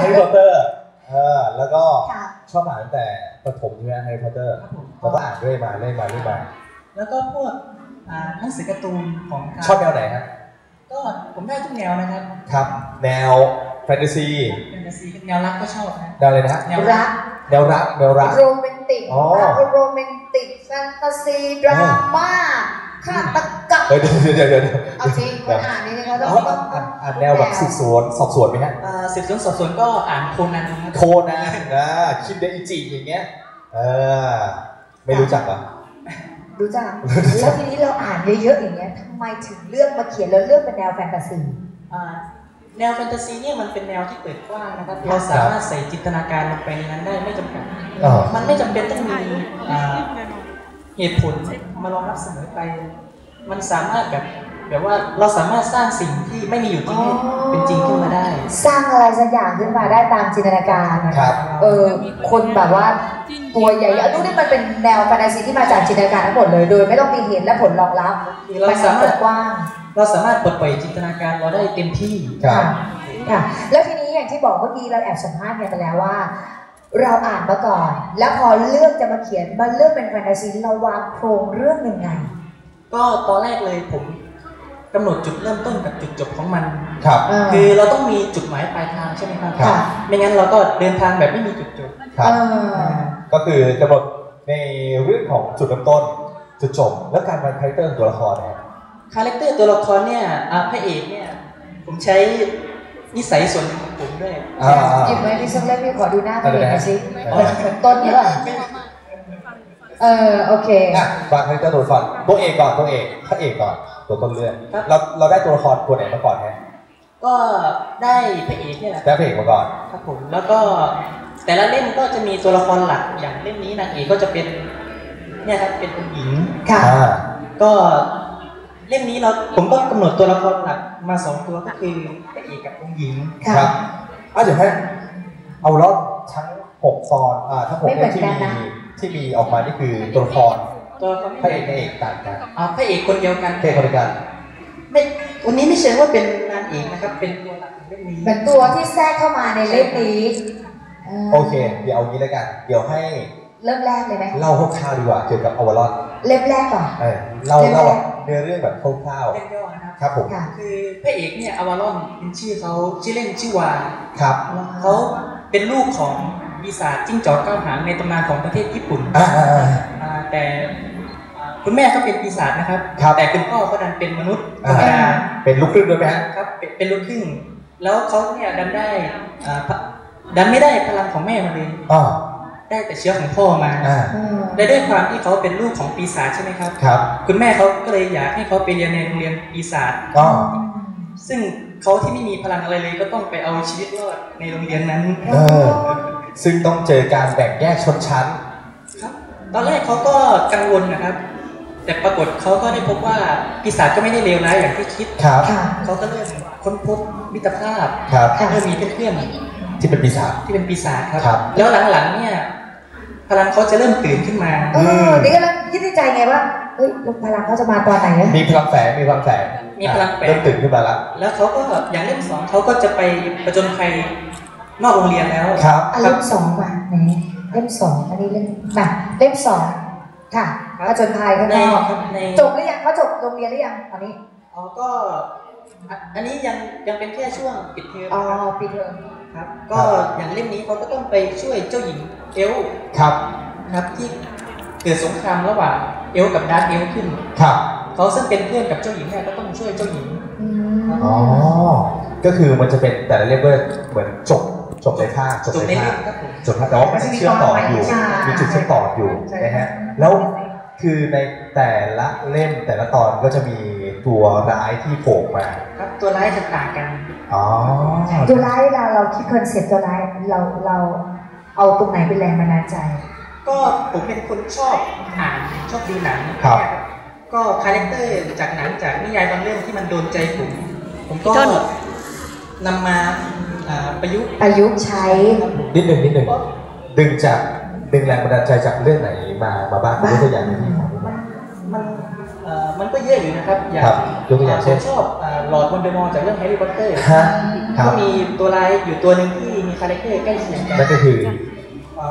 แฮร์รี่พอตเตอร์เออแล้วก็ค่ะ ชอบอ่านตั้งแต่ประถมใช่ไหมแฮร์รี่พอตเตอร์ครับผมแล้วก็อ่านเรื่อยมาเรื่อยมาเรื่อยมาแล้วก็พวกอ่าหนังสือการ์ตูนของทางชอบแนวไหนฮะก็ผมได้ทุกแนวนะครับครับ แนวแฟนตาซีแฟนตาซีแนวรักก็ชอบนะ แนวอะไรนะฮะแนว รักแนวรักแนวรัก โรแมนติกอ๋อโรแมนติกแฟนตาซีดราม่าฆาตกรรมเฮ้ยเดี๋ยวเดี๋ยวเดี๋ยวเดี๋ยวเอาจริงคนอ่านนี่ นะคะต้องอ๋อต้องอ่านอ่านแนวแบบสืบสวนสอบสวนไหมฮะอ่าสืบสวนสอบสวนก็อ่านโคนันนะครับโคนันนะคินเดอิจิอย่างเงี้ยเออไม่รู้จักเหรอรู้จักแล้วทีนี้เราอ่านเยอะๆอย่างเงี้ยทำไมถึงเลือกมาเขียนแล้วเลือกเป็นแนวแฟนตาซีอ่าแนวแฟนตาซีเนี่ยมันเป็นแนวที่เปิดกว้างนะครับเราสามารถใส่จินตนาการลงไปในนั้นได้ไม่จำกัดอ๋อมันไม่จำเป็นต้องมีอ่าเหตุผลมารองรับเสมอไป มันสามารถแบบ แบบว่าเราสามารถสร้างสิ่งที่ไม่มีอยู่จริงให้เป็นจริงขึ้นมาได้ สร้างอะไรสักอย่างขึ้นมาได้ตามจินตนาการนะคคะรับเออคนแบบว่าตัวใหญ่ๆอันนู้นนี่มันเป็นแนวแฟนตาซีที่มาจากจินตนาการทั้งหมดเลย โดยไม่ต้องมีเหตุและผลรองรับคือเรามันสามารถเปิดกว้าง เราสามารถปลดปล่อยจินตนาการเราได้เต็มที่ครับค่ะแล้วทีนี้อย่างที่บอกเมื่อกี้เราแอบสัมภาษณ์กันไปแล้วว่าเราอ่านมาก่อน แล้วพอเลือกจะมาเขียนมาเลือกเป็นแฟนตาซีเราวางโครงเรื่องยังไง ก็ตอนแรกเลยผม กำหนดจุดเริ่มต้นกับจุดจบของมันครับเออคือเราต้องมีจุดหมายปลายทางใช่ไหมครับครับไม่งั้นเราก็เดินทางแบบไม่มีจุดจบครับเออก็คือกำหนดในเรื่องของจุดเริ่มต้นจุดจบแล้วการวางคาแรคเตอร์ของตัวละครเนี่ยคาแรคเตอร์ตัวละครเนี่ยอ่าพระเอกเนี่ยผมใช้นิสัยส่วนหนึ่งของผมด้วยอ่าอ่าหยิบไว้ที่สักเล่มพี่ขอดูหน้าตัวเองหน่อยสิเอเหมือนเหมือนต้นนี้ป่ะเออโอเคอะวางคาแรคเตอร์ตัวละครตัวเอกก่อนตัวเอกพระเอกก่อน ตัวต้นเรื่องครับ เราเราได้ตัวละครตัวไหนมาก่อนฮะก็ได้พระเอกเนี่ยแหละได้พระเอกมาก่อน ครับผมแล้วก็แต่ละเล่มก็จะมีตัวละครหลักอย่างเล่มนี้นางเอกก็จะเป็นเนี่ยครับเป็นผู้หญิงค่ะ อ่า ก็เล่มนี้เราผมก็กำหนดตัวละครหลักมาสองตัวก็คือพระเอกกับองค์หญิง ค่ะ ครับอะเดี๋ยวให้เอารอบทั้งหกตอนอ่าทั้งหกไม่เหมืเรื่อองนที่กันมีนะที่มีออกมานี่คือตัวละคร ตัวละครพระเอกนางเอกต่างกันอ่าพระเอกคนเดียวกันพระเอกคนเดียวกันไม่วันนี้ไม่เชิงว่าเป็นนางเอกนะครับ เป็นตัวหลักของเล่มนี้เป็นตัวที่แทรกเข้ามาในเล่มนี้าโอเค เดี๋ยวเอางี้แล้วกัน เดี๋ยวให้เริ่มแรกเลยไหมเล่าคร่าวๆดีกว่าเกี่ยวกับอวารอนเล่มแรกก่อนเออเล่าเรื่องเล่าแรกเนื้อเรื่องแบบคร่าวเล่มย่อนะครับๆครับผมค่ะคือพระเอกเนี่ยอวารอนเป็นชื่อเขาชื่อเล่นชื่อวาครับเขาเป็นลูกของปีศาจจิ้งจอกเก้าหางในตำนานของประเทศญี่ปุ่นอ่าอ่าอ่าอ่าแต่อ่า คุณแม่เขาเป็นปีศาจนะครับครับแต่คุณพ่อเขาดันเป็นมนุษย์ธรรมดาเป็นลูกครึ่งด้วยไหมฮะครับเป็นเป็นลูกครึ่ง แล้วเขาเนี่ยดันได้อ่าพะดันไม่ได้พลังของแม่มาเลยอ๋อได้แต่เชื้อของพ่อมาอ่าอืมและด้วยความที่เขาเป็นลูกของปีศาจใช่ไหมครับครับ คุณแม่เขาก็เลยอยากให้เขาไปเรียนในโรงเรียนปีศาจอ๋อซึ่งเขาที่ไม่มีพลังอะไรเลยก็ต้องไปเอาชีวิตรอดในโรงเรียนนั้นเออซึ่งต้องเจอการแบ่งแยกชนชั้น ครับ ตอนแรกเขาก็กังวลนะครับ แต่ปรากฏเขาก็ได้พบว่าปีศาจก็ไม่ได้เลวร้ายอย่างที่คิดครับค่ะเขาก็เริ่มค้นพบมิตรภาพครับค่ะเริ่มมีเพื่อนที่เป็นปีศาจๆที่เป็นปีศาจครับครับ แล้วหลังๆเนี่ยพลังเขาจะเริ่มตื่นขึ้นมาเออนี่กำลังคิดในใจไงว่าเฮ้ยลูกพลังเขาจะมาตอนไหนอะมีพลังแฝงมีพลังแฝงมีพลังแฝงเริ่มตื่นขึ้นมาละแล้วเขาก็อย่างเล่มสองเขาก็จะไปประจนภัยนอกโรงเรียนแล้วครับอะเล่มสองมาไหนเล่มสองอันนี้เล่มมาเล่มสอง ค่ะผจญภัยข้างในนอกในจบหรือยังเขาจบโรงเรียนหรือยังตอนนี้อ๋อก็อะอันนี้ยังยังเป็นแค่ช่วงปิดเทอมอ๋อนะครับปีเทอมครับ ก็อย่างเล่มนี้เขาก็ต้องไปช่วยเจ้าหญิงเอลฟ์ครับนะครับที่เกิดสงครามระหว่างเอลฟ์กับดาร์กเอลฟ์ขึ้นครับเขาซึ่งเป็นเพื่อนกับเจ้าหญิงเนี่ยก็ต้องช่วยเจ้าหญิงอืมอ๋อก็คือมันจะเป็นแต่ละเลเวลเหมือนจบจบในภาคจบจบในในภาเล่คมครับผม จบภาคแต่ว่ามันเชื่อมต่ออยู่มีจุดเชื่อมต่ออยู่นะฮะแล้วคือในแต่ละเล่มแต่ละตอนก็จะมีตัวร้ายที่โผล่มาครับตัวร้ายจะต่างกันอ๋อตัวร้ายเราเราคิดคอนเซ็ปต์ตัวร้ายเราเราเอาตรงไหนเป็นแรงบันดาลใจ ก็ผมเป็นคนชอบอ่านชอบดูหนังครับก็คาแรคเตอร์จากหนังจากนิยายบางเรื่องที่มันโดนใจผมผมก็นำมา อ่าประยุกต์ประยุกต์ใช้ นิดหนึ่งนิดหนึ่งดึงจากดึงแรงบันดาลใจจากเรื่องไหนมามาบ้างยกตัวอย่างหนึ่งที่ผมมันมันเอ่อมันก็เยอะอยู่นะครับ อย่างครับยกตัวอย่างเช่นผมชอบหลอดวันเดอร์มอร์จากเรื่องแฮร์รี่พอตเตอร์ฮะครับ ก็มีตัวร้ายอยู่ตัวหนึ่งที่มีคาแรคเตอร์ใกล้เคียงกันนั่นก็คืออ่า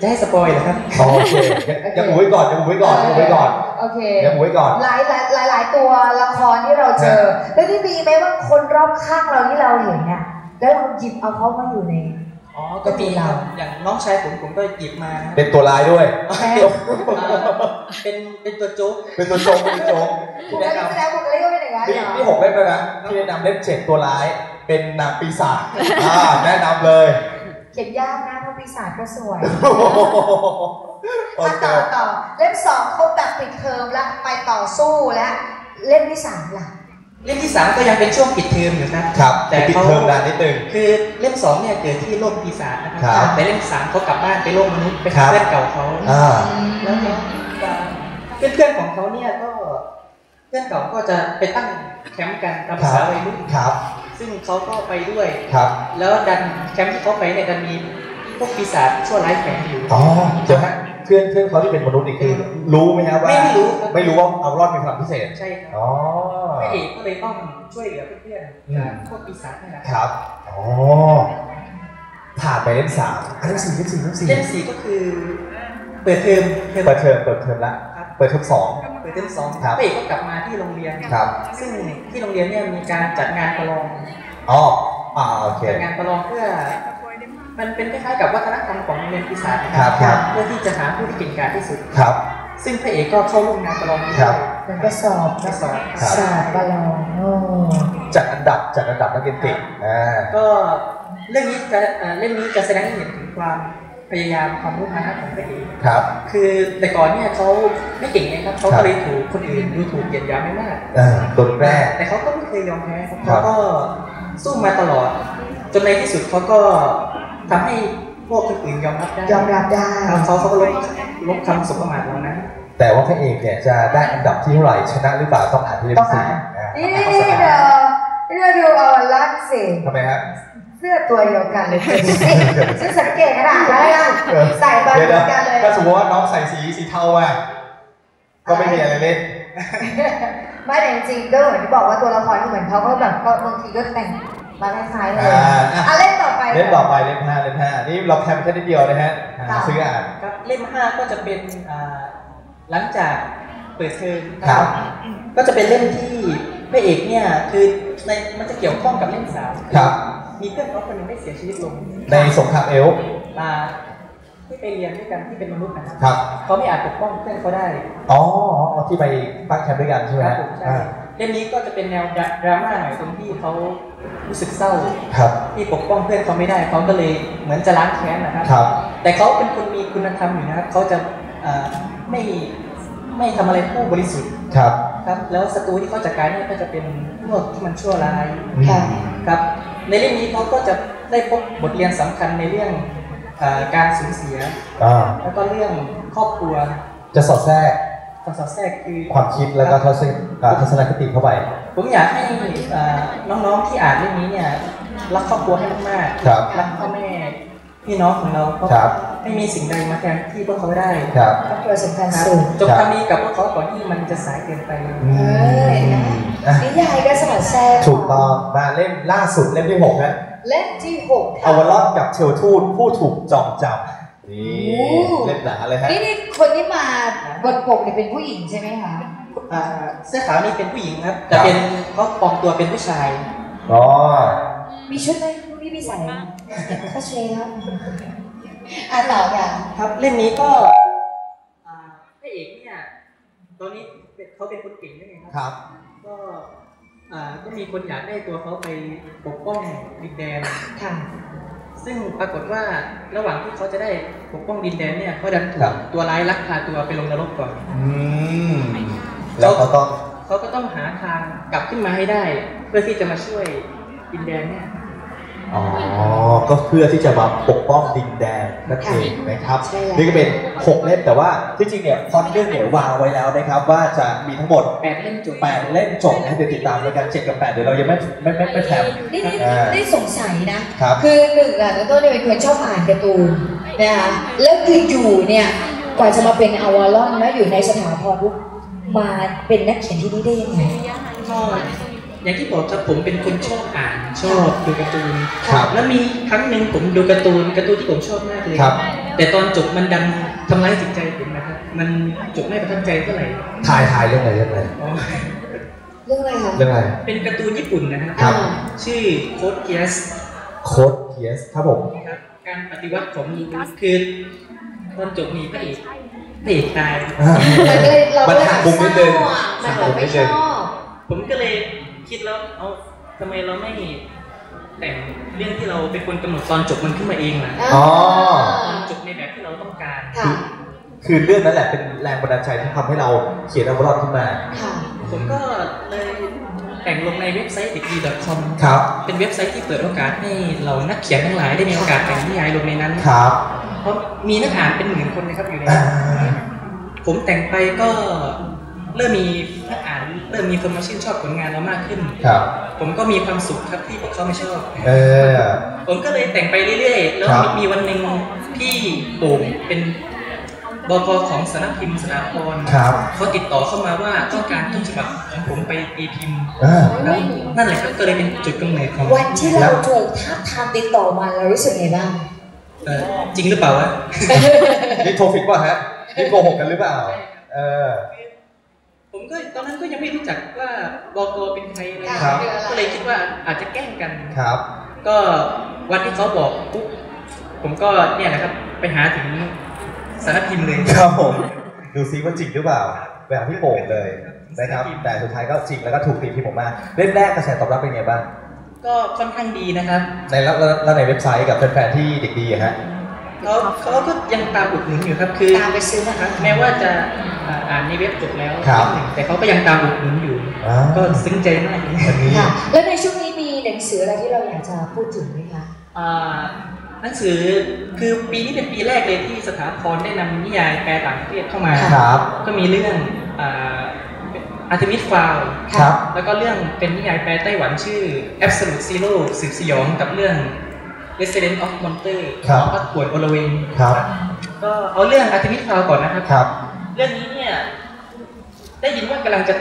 จะให้สปอยเหรอครับ อ๋อโอเคยังยังอุบไว้ก่อนยังอุบไว้ก่อนยังอุบไว้ก่อนโอเค ยังอุบไว้ก่อน หลายหลายหลายหลายตัวละครที่เราเจอ แล้วนี่มีไหมว่าคนรอบข้างเราที่เราเห็นเนี่ย แล้วเราหยิบเอาเขามาอยู่ใน อ๋อ ก็มีครับอย่างน้องชายผมผมก็หยิบมาเป็นตัวร้ายด้วย แม่อ่าเป็นเป็นตัวโจ๊ก เป็นตัวโจงเป็นตัวโจงบุที่คแนะลิกนำแสดงบุคลิกก็เป็นอย่างนั้นนี่เหรอนี่หกเล่มแล้วนะที่แนะนำเล่มเจ็ดตัวร้าย เป็นนางปีศาจอ่าแนะนำเลยเขียนยากนะเพราะปีศาจก็สวยโอถ้าเคต่อต่อเล่มสองเขาแบบปิดเทอมแล้วไปต่อสู้แล้วเล่มที่สามล่ะ เล่มที่สามก็ยังเป็นช่วงปิดเทอมอยู่ครับ ครับแต่ปิดเขาเทอมนานนิดนึงคือเล่มสองเนี่ยเกิดที่โลกปีศาจนะคครัรับ แต่เล่มสามเขากลับบ้านไปโลกมนุษย์ไปครัหาบเพื่อนเก่าเขาอ่าแล้วก็เพื่อนๆของเขาเนี่ยก็เพื่อนเก่าก็จะไปตั้งแคมป์กันตามภาษาวัยรุ่นครับ ซึ่งเขาก็ไปด้วยครับ แล้วดันแคมป์ที่เขาไปเนี่ยดันมีพวกปีศาจชั่วร้ายแฝงอยู่อ๋อเดี๋ยวฮะเพื่อนเพื่อนเขาที่เป็นมนุษย์นี่คือรู้ไหมครับว่าไม่รู้ครับ ไม่รู้ว่าเอารอดมีพลังพิเศษใช่ครับอ๋อพระเอกก็เลยต้องช่วยเหลือเพื่อนอืๆมจากพวกปีศาจนี่แหละครับอ๋อผ่านไปเล่มสามอันเล่มสี่เล่มสี่เล่มสี่เล่มสี่ก็คือ เปิดเทอมเทอมเปิดเทอมเปิดเทอมละครับเปิดเทอมสอง เปิดเทอมสองครับ พระเอกก็กลับมาที่โรงเรียน ครับซึ่งที่โรงเรียนเนี่ยมีการจัดงานประลอง อ๋ออ่าโอเคจัดงานประลองเพื่อ มันเป็นคล้ายๆกับวัฒนธรรมของโรงเรียนปีศาจนะคครัรับครับเพื่อที่จะหาผู้ที่เก่งกาจที่สุดครับ ซึ่งพระเอกก็เข้าร่วมงานประลองนี้ครับมันก็สอบจะนะสอนครับสอบประลองโอ้จัดอันดับจัดอันดับนักเรียนเก่งอ่าก็เรื่องนี้จะเอ่อเรื่องนี้จะแสดงให้เห็นถึงความพยายามความมุ่งมั่นของพระเอกครับ คือแต่ก่อนเนี่ยเขาไม่เก่งไงครับเขาครัก็บเลยถูกคนอื่นดูถูกเหยียดหยามไม่มากเออตัวแรกแต่เขาก็ไม่เคยยอมแพ้ครับครัเขาบก็สู้มาตลอด จนในที่สุดเขาก็ ทำให้พวกคนอื่นยอมรับได้ยอมรับได้ครับเขาเขาก็ลบลบคำสบประมาทเรานะ แต่ว่าพระเอกเนี่ยจะได้อันดับที่เท่าไหร่ชนะหรือเปล่าต้องอ่านที่เล่มสี่อ่านี่นี่นี่เดี๋ยวนี่เราดูเอาลักสิทำไมฮะเสื้อตัวเดียวกันเลยฉันสังเกตขนาดนั้นเลยนะใส่บอลเดี๋ยวเหมืนะอนกันเลยถ้าสมมติว่าน้องใส่สีสีเทามาก็ไม่มีอะไรเล่นไม่แต่จริงๆก็เหมือนที่บอกว่าตัวละครก็เหมือนเขาก็แบบก็บางทีก็แต่ง มาคล้ายๆเลยอ่าอะ อะเล่นต่อไปเล่มต่อไปเล่มห้าเล่มห้านี่เราแคมแค่นิดเดียวนะฮะหาค่ะซื้ออ่าน ครับเล่มห้าก็จะเป็นอ่าหลังจากเปิดเทอมครับ ก็จะเป็นเล่มที่พระเอกเนี่ยคือในมันจะเกี่ยวข้องกับเล่มสามครับ มีเพื่อนเขาคนหนึงได้เสียชีวิตลงในสงครามเอลฟ์อ่าที่ไปเรียนด้วยกันที่เป็นมนุษย์นะครับครับ เขาไม่อาจปกป้องเพื่อนเขาได้อ๋ออ๋อที่ไปตั้งแคมป์ด้วยกันใช่ไหมครับฮะผมใช่อ่าเล่มนี้ก็จะเป็นแนวดราดราม่าหน่อยตรงที่เขา รู้สึกเศร้าครับที่ปกป้องเพื่อนเขาไม่ได้เขาก็เลยเหมือนจะล้างแค้นนะครับครับ แต่เขาเป็นคนมีคุณธรรมอยู่นะครับเขาจะอ่าไม่ไม่ทำอะไรผู้บริสุทธิ์ครับครับ แล้วศัตรูที่เขาจัดการเนี่ยก็จะเป็นพวกที่มันชั่วร้ายค่ะครับ ในเรื่องนี้เขาก็จะได้พบบทเรียนสำคัญในเรื่องอาการสูญเสียอ่าแล้วก็เรื่องครอบครัวจะสอดแทรก ความสอดแทรกคือความคิดแล้วก็ทัศนอ่าทัศนคติเข้าไป ผมอยากให้อ่าน้องๆที่อ่านเรื่องนี้เนี่ยรักครอบครัวให้มากครับรักพ่อแม่พี่น้องของเราเพราะครับไม่มีสิ่งใดมาแทนที่พวกเขาได้ครับครอบครัวสำคัญครับสุดจงทำดีกับพวกเขาก่อนที่มันจะสายเกินไปอืมเออเห็นไหมอะนิยายก็สมัครแทรกถูกต้องมาเล่มล่าสุดเล่มที่หกนะเล่มที่หกอวารอนกับเทลทูตผู้ถูกจองจำ นี่โอ้เล่มหนาเลยฮะนี่นี่คนที่มาบนปกเนี่ยเป็นผู้หญิงใช่ไหมคะอ่าเสื้อขาวนี่เป็นผู้หญิงครับ แต่เป็นเขาปลอมตัวเป็นผู้ชายอ๋อมีชุดไหมพี่พี่ใส่ไหมก็เชครับอะต่ออย่างครับเล่มนี้ก็อ่าพระเอกเนี่ยตอนนี้เป็นเขาเป็นคนเก่งด้วยไงครับครับ ก็อ่าก็มีคนอยากได้ตัวเขาไปปกป้องดินแดนค่ะ ซึ่งปรากฏว่าระหว่างที่เขาจะได้ปกป้องดินแดนเนี่ยเขาดันถูครักบตัวร้ายลักพาตัวไปลงนรกก่อนอืมแล้วเขาต้องเขาก็ต้องหาทางกลับขึ้นมาให้ได้ เพื่อที่จะมาช่วยดินแดนเนี่ย อ๋อ ก็เพื่อที่จะมาปกป้องดินแดนนั่นเองนะครับ ใช่แล้ว นี่ก็เป็น 6 เล่มแต่ว่าที่จริงเนี่ยพล็อดเรื่องเนี่ยวางไว้แล้วนะครับ ว่าจะมีทั้งหมด แปดเล่มจบ8เล่มจบนะเดี๋ยวติดตามรายการ7กับ 8 เดี๋ยวเรายังไม่ไม่ไม่ไม่แถม นี่นี่อ่า นี่สงสัยนะ ครับ คือหนึ่งอะน้องต้นเนี่ยเป็นคนชอบอ่านการ์ตูนนะคะแล้วคืออยู่เนี่ยกว่าจะมาเป็นอวารอนแล้วอยู่ในสถาพรปุ๊บมาเป็นนักเขียนที่นี่ได้ยังไงก็ อย่างที่บอกครับผมเป็นคนชอบอ่านชอบดูการ์ตูนครับแล้วมีครั้งหนึ่งผมดูการ์ตูนการ์ตูนที่ผมชอบมากเลยครับ แต่ตอนจบมันดันทำร้ายจิตใจผมนะครับมันจบไม่ประทับใจเท่าไหร่ถ่ายถ่ายเรื่องอะไรเรื่องอะไรอ๋อเรื่องอะไรคะเรื่องอะไรเป็นการ์ตูนญี่ปุ่นนะครับครับอ่าชื่อโค้ดเกียสโค้ดเคียสครับผมครับการปฏิวัติของลูคัสคือตอนจบมีพระเอกพระเอกตายอ่ามันก็เลยเรามันก็เลยหักมุมนิดนึงเศร้าอะมันแบบไม่ชอบผมก็เลย คิดแล้วเอาทำไมเราไม่แต่งเรื่องที่เราเป็นคนกำหนดตอนจบมันขึ้นมาเองล่ะอ๋อตอนจบในแบบที่เราต้องการค่ะคือเรื่องนั้นแหละเป็นแรงบันดาลใจที่ทำให้เราเขียนอัลบั้มขึ้นมาค่ะผมก็เลยแต่งลงในเว็บไซต์ d i g d c o m ครับ เป็นเว็บไซต์ที่เปิดโอกาสให้เรานักเขียนทั้งหลายได้มีโอกาสแต่งนิยายลงในนั้นครับ เพราะมีนักอ่านเป็นหมื่นคนนะครับอยู่ในอ่านั้นผมแต่งไปก็เริ่มมีนักอ่าน เริ่มมีคนมาชื่นชอบผลงานเรามากขึ้นครับ ผมก็มีความสุขครับที่พวกเขาไม่ชอบ เออ ผมก็เลยแต่งไปเรื่อยๆ แล้วครับ มีวันหนึ่งพี่โป่งเป็นบกของสำนักพิมพ์สถาพรครับเขาติดต่อเข้ามาว่าต้องการต้นฉบับของผมไปตีพิมพ์อ่า แล้วนั่นแหละครับก็เลยเป็นจุดกำเนิดของวันที่เราถูกท้าบทามติดต่อมาเรารู้สึกไงบ้าง เอ่อจริงหรือเปล่าวะ นี่โทรฟิกป่ะฮะนี่โกหกกันหรือเปล่า เออ ผมก็ตอนนั้นก็ยังไม่รู้จักว่าบกเป็นใครเลยครับ ก็เลยคิดว่าอาจจะแกล้งกันครับ ก็วันที่เขาบอกปุ๊บผมก็เนี่ยนะครับไปหาถึงสารพิมพ์เลยครับผมดูซิว่าจริงหรือเปล่าแบบพี่โป่งเลยนะครับ แต่สุดท้ายก็จริงแล้วก็ถูกตีพิมพ์ออกมาเล่มแรกกระแสตอบรับเป็นไงบ้างก็ค่อนข้างดีนะครับ ในแล้วแล้วแล้วในเว็บไซต์กับแฟนๆที่เด็กดีอะฮะเขาเขาก็ ยังตามอุดหนุนอยู่ครับคือตามไปซื้อนะคะแม้ว่าจะอ่าอ่านในเว็บจบแล้วครับนิดหนึ่งแต่เขาก็ยังตามอุดหนุนอยู่อ่าก็ซึ้งใจมากเลยวันนี้ค่ะแล้วในช่วงนี้มีหนังสืออะไรที่เราอยากจะพูดถึงไหมคะอ่าหนังสือคือปีนี้เป็นปีแรกเลยที่สถาพรได้นำนิยายแปลต่างประเทศเข้ามาครับก็มีเรื่องอาร์ติมิสฟาวครับแล้วก็เรื่องเป็นนิยายแปลไต้หวันชื่อ Absolute Zero สืบสยองกับเรื่อง Resident of Monster ครับพัดป่วยโอลเวงครับ ก็เอาเรื่องอาร์ติมิสฟาวก่อนนะครับครับ เรื่องนี้เนี่ย ได้ยินว่ากำลังจะ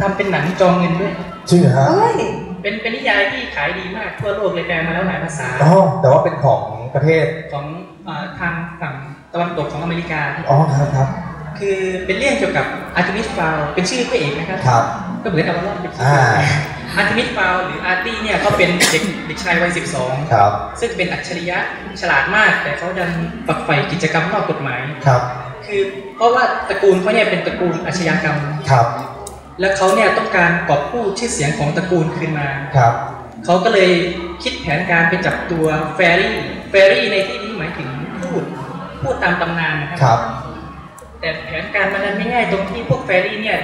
ทำเป็นหนังจองเงินด้วยจริงเหรอฮะเอ้ยเป็นเป็นนิยายที่ขายดีมากทั่วโลกเลยแปลมาแล้วหลายภาษาอ๋อแต่ว่าเป็นของประเทศของอาทางฝั่งตะวันตกของอเมริกาอ๋อครับครับ คือเป็นเรื่องเกี่ยวกับอาร์ติมิสฟาวเป็นชื่อพระเอกนะครับครับ ก็เหมือนกับว่าเป็นชื่ออ่า อาร์ติมิสฟาวหรืออาร์ตี้เนี่ยเขาเป็นเด็กเด็กชายวัย 12 ครับ ซึ่งเป็นอัจฉริยะฉลาดมาก แต่เขาดันฝักใฝ่กิจกรรมนอกกฎหมาย ครับ คือเพราะว่าตระกูลเขาเนี่ยเป็นตระกูลอาชญากรรม ครับ และเขาเนี่ยต้องการกอบกู้ชื่อเสียงของตระกูลคืนมา ครับ เขาก็เลยคิดแผนการไปจับตัวแฟรี่ แฟรี่ในที่นี้หมายถึงพูด พูดตามตำนานนะคครัรับ แต่แผนการมันนั้นไม่ง่ายตรงที่พวกแฟรี่เนี่ย